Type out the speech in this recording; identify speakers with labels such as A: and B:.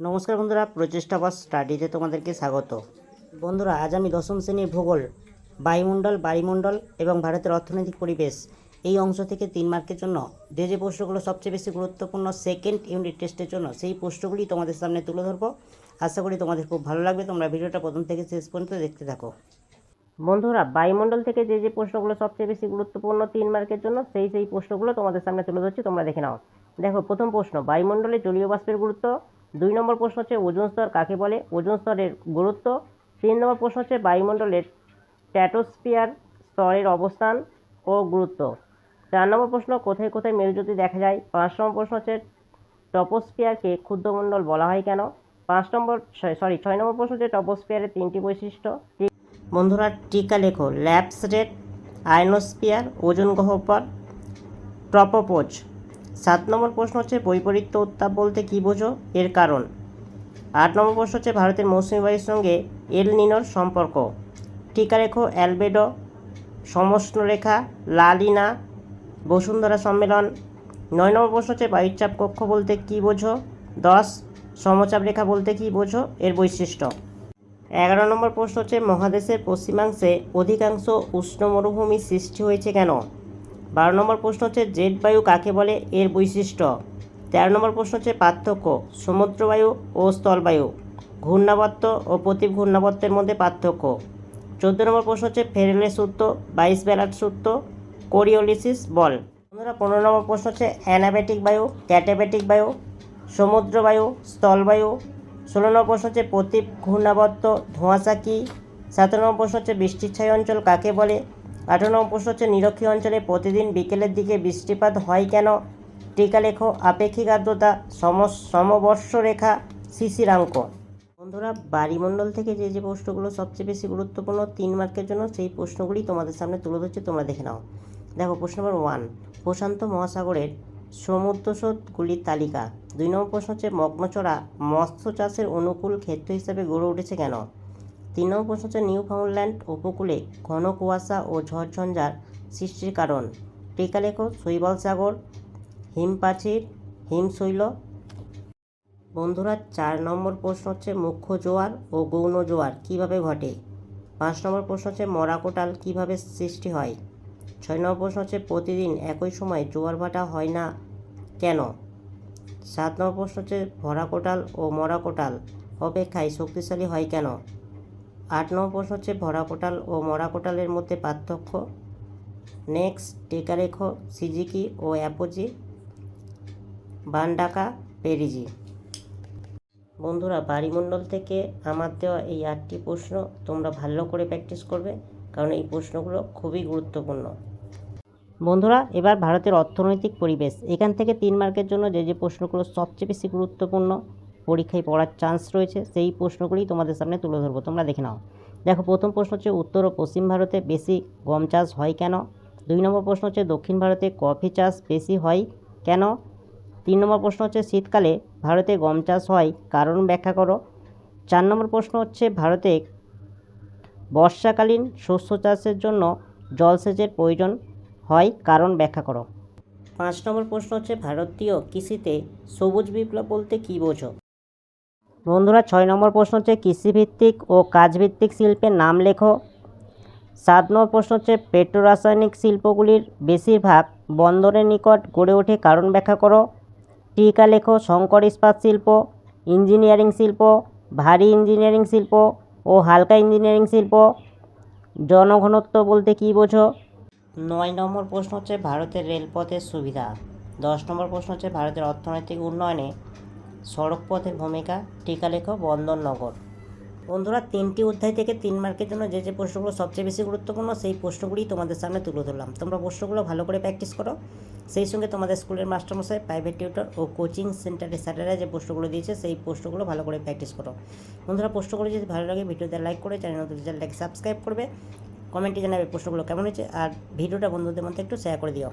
A: নমস্কার বন্ধুরা, প্রচেষ্টা বা স্টাডিতে তোমাদেরকে স্বাগত। বন্ধুরা, আজ আমি দশম শ্রেণির ভূগোল, বায়ুমণ্ডল বায়ুমণ্ডল এবং ভারতের অর্থনৈতিক পরিবেশ এই অংশ থেকে তিন মার্কের জন্য। যে যে প্রশ্নগুলো সবচেয়ে বেশি গুরুত্বপূর্ণ সেকেন্ড ইউনিট টেস্টের জন্য, সেই প্রশ্নগুলি তোমাদের সামনে তুলে ধরবো। আশা করি তোমাদের খুব ভালো লাগবে। তোমরা ভিডিওটা প্রথম থেকে শেষ পর্যন্ত দেখতে থাকো। বন্ধুরা, বায়ুমণ্ডল থেকে যে যে প্রশ্নগুলো সবচেয়ে বেশি গুরুত্বপূর্ণ তিন মার্কের জন্য, সেই সেই প্রশ্নগুলো তোমাদের সামনে তুলে ধরছি। তোমরা দেখে নাও। দেখো, প্রথম প্রশ্ন, বায়ুমণ্ডলে জলীয় বাষ্পের গুরুত্ব। দুই নম্বর প্রশ্ন হচ্ছে ওজন স্তর কাকে বলে? ওজন স্তরের গুরুত্ব। তিন নম্বর প্রশ্ন হচ্ছে বায়ুমণ্ডলের স্ট্র্যাটোস্ফিয়ার স্তরের অবস্থান ও গুরুত্ব। চার নম্বর প্রশ্ন, কোথায় কোথায় মেরুজ্যোতি দেখা যায়? পাঁচ নম্বর প্রশ্ন হচ্ছে টপোস্ফিয়ারকে ক্ষুদ্রমণ্ডল বলা হয় কেন? পাঁচ নম্বর সরি ছয় নম্বর প্রশ্ন হচ্ছে টপোস্ফিয়ারের তিনটি বৈশিষ্ট্য। বন্ধুরা, টিকা লেখো। ল্যাপস রেট আয়নোস্ফিয়ার, ওজন গহ্বর, ট্রপোপোজ। সাত নম্বর প্রশ্ন হচ্ছে, বৈপরীত্য উত্তাপ বলতে কী বোঝো? এর কারণ। আট নম্বর প্রশ্ন হচ্ছে, ভারতের মৌসুমী বায়ুর সঙ্গে এল নিনোর সম্পর্ক। টিকা রেখো অ্যালবেডো, সমষ্ণরেখা, লালিনা, বসুন্ধরা সম্মেলন। নয় নম্বর প্রশ্ন হচ্ছে বায়ুচাপ কক্ষ বলতে কী বোঝো? দশ, সমচাপ রেখা বলতে কী বোঝো? এর বৈশিষ্ট্য। এগারো নম্বর প্রশ্ন হচ্ছে, মহাদেশের পশ্চিমাংশে অধিকাংশ উষ্ণ মরুভূমি সৃষ্টি হয়েছে কেন? বারো নম্বর প্রশ্ন হচ্ছে, জেট বায়ু কাকে বলে? এর বৈশিষ্ট্য। তেরো নম্বর প্রশ্ন হচ্ছে, পার্থক্য। সমুদ্রবায়ু ও স্থলবায়ু ঘূর্ণাবর্ত ও প্রতি ঘূর্ণাবর্তের মধ্যে পার্থক্য। চোদ্দ নম্বর প্রশ্ন হচ্ছে ফেরেলের সূত্র, বাইশ বেলার সূত্র, কোরিওলিসিস বল। বন্ধুরা, পনেরো নম্বর প্রশ্ন হচ্ছে, অ্যানাবেটিক বায়ু, ক্যাটাবেটিক বায়ু, সমুদ্র বায়ু স্থলবায়ু ষোলো নম্বর প্রশ্ন হচ্ছে প্রতি ঘূর্ণাবর্ত ধোঁয়াশা কী? সতেরো নম্বর প্রশ্ন হচ্ছে, বৃষ্টির ছায় অঞ্চল কাকে বলে? আঠারো নম্বর প্রশ্ন হচ্ছে, নিরক্ষীয় অঞ্চলে প্রতিদিন বিকেলের দিকে বৃষ্টিপাত হয় কেন? টিকা লেখো, আপেক্ষিক আর্দ্রতা সম সমবর্ষ রেখা শিশিরাঙ্ক বন্ধুরা, বাড়িমণ্ডল থেকে যে যে প্রশ্নগুলো সবচেয়ে বেশি গুরুত্বপূর্ণ, তিন মার্কের জন্য সেই প্রশ্নগুলি তোমাদের সামনে তুলে ধরছি, তোমরা দেখে নাও। দেখো, প্রশ্ন নম্বর ওয়ান প্রশান্ত মহাসাগরের সমুদ্রস্রোতগুলির তালিকা। দুই নম্বর প্রশ্ন হচ্ছে মগ্নচড়া মৎস্য চাষের অনুকূল ক্ষেত্র হিসাবে গড়ে উঠেছে কেন? তিন নম্বর প্রশ্ন হচ্ছে নিউ ফাউন্ডল্যান্ড উপকূলে ঘন কুয়াশা ও ঝড়ঝঞ্ঝার সৃষ্টির কারণ। টিকা লেখো শৈবাল সাগর হিমপ্রাচীর হিমশৈল। বন্ধুরা, চার নম্বর প্রশ্ন হচ্ছে, মুখ্য জোয়ার ও গৌণ জোয়ার কীভাবে ঘটে? পাঁচ নম্বর প্রশ্ন হচ্ছে, মরাকোটাল কীভাবে সৃষ্টি হয়? ছয় নম্বর প্রশ্ন হচ্ছে, প্রতিদিন একই সময় জোয়ার ভাটা হয় না কেন? সাত নম্বর প্রশ্ন হচ্ছে, ভরাকোটাল ও মরাকোটাল অপেক্ষায় শক্তিশালী হয় কেন? আট নম্বর প্রশ্ন হচ্ছে ভরাকোটাল ও মরাকোটালের মধ্যে পার্থক্য। নেক্সট টেকারেখো সিজিকি ও অ্যাপোজি, বান্ডাকা, পেরিজি। বন্ধুরা, বাড়িমণ্ডল থেকে আমার দেওয়া এই আটটি প্রশ্ন তোমরা ভালো করে প্র্যাকটিস করবে, কারণ এই প্রশ্নগুলো খুবই গুরুত্বপূর্ণ। বন্ধুরা, এবার ভারতের অর্থনৈতিক পরিবেশ। এখান থেকে তিন মার্কের জন্য যে যে প্রশ্নগুলো সবচেয়ে বেশি গুরুত্বপূর্ণ পরীক্ষায় পড়ার চান্স রয়েছে, সেই প্রশ্নগুলি তোমাদের সামনে তুলে ধরবো। তোমরা দেখে নাও। দেখো, প্রথম প্রশ্ন হচ্ছে উত্তর ও পশ্চিম ভারতে বেশি গম চাষ হয় কেন? দুই নম্বর প্রশ্ন হচ্ছে দক্ষিণ ভারতে কফি চাষ বেশি হয় কেন? তিন নম্বর প্রশ্ন হচ্ছে শীতকালে ভারতে গম চাষ হয়, কারণ ব্যাখ্যা করো। চার নম্বর প্রশ্ন হচ্ছে ভারতে বর্ষাকালীন শস্য চাষের জন্য জলসেচের প্রয়োজন হয়, কারণ ব্যাখ্যা করো। পাঁচ নম্বর প্রশ্ন হচ্ছে ভারতীয় কৃষিতে সবুজ বিপ্লব বলতে কী বোঝো? বন্ধুরা, ছয় নম্বর প্রশ্ন হচ্ছে কৃষিভিত্তিক ও কাজভিত্তিক শিল্পের নাম লেখো। সাত নম্বর প্রশ্ন হচ্ছে পেট্রোরাসায়নিক শিল্পগুলির বেশিরভাগ বন্দরের নিকট গড়ে ওঠে কারণ ব্যাখ্যা করো। টিকা লেখো, শঙ্কর ইস্পাত শিল্প, ইঞ্জিনিয়ারিং শিল্প, ভারী ইঞ্জিনিয়ারিং শিল্প ও হালকা ইঞ্জিনিয়ারিং শিল্প। জনঘনত্ব বলতে কী বোঝো? নয় নম্বর প্রশ্ন হচ্ছে ভারতের রেলপথের সুবিধা। দশ নম্বর প্রশ্ন হচ্ছে ভারতের অর্থনৈতিক উন্নয়নে সড়কপথের ভূমিকা টিকা লেখো বন্দরনগর। বন্ধুরা, তিনটি অধ্যায় থেকে তিন মার্কের জন্য যে যে প্রশ্নগুলো সবচেয়ে বেশি গুরুত্বপূর্ণ, সেই প্রশ্নগুলি তোমাদের সামনে তুলে ধরলাম। তোমরা প্রশ্নগুলো ভালো করে প্র্যাকটিস করো। সেই সঙ্গে তোমাদের স্কুলের মাস্টারমশাই প্রাইভেট টিউটর ও কোচিং সেন্টারের স্যারেরা যে প্রশ্নগুলো দিয়েছে, সেই প্রশ্নগুলো ভালো করে প্র্যাকটিস করো। বন্ধুরা, প্রশ্নগুলো যদি ভালো লাগে, ভিডিওতে লাইক করে চ্যানেল চ্যানেলটাকে সাবস্ক্রাইব করবে। কমেন্টে জানাবে প্রশ্নগুলো কেমন হয়েছে। আর ভিডিওটা বন্ধুদের মধ্যে একটু শেয়ার করে দিও।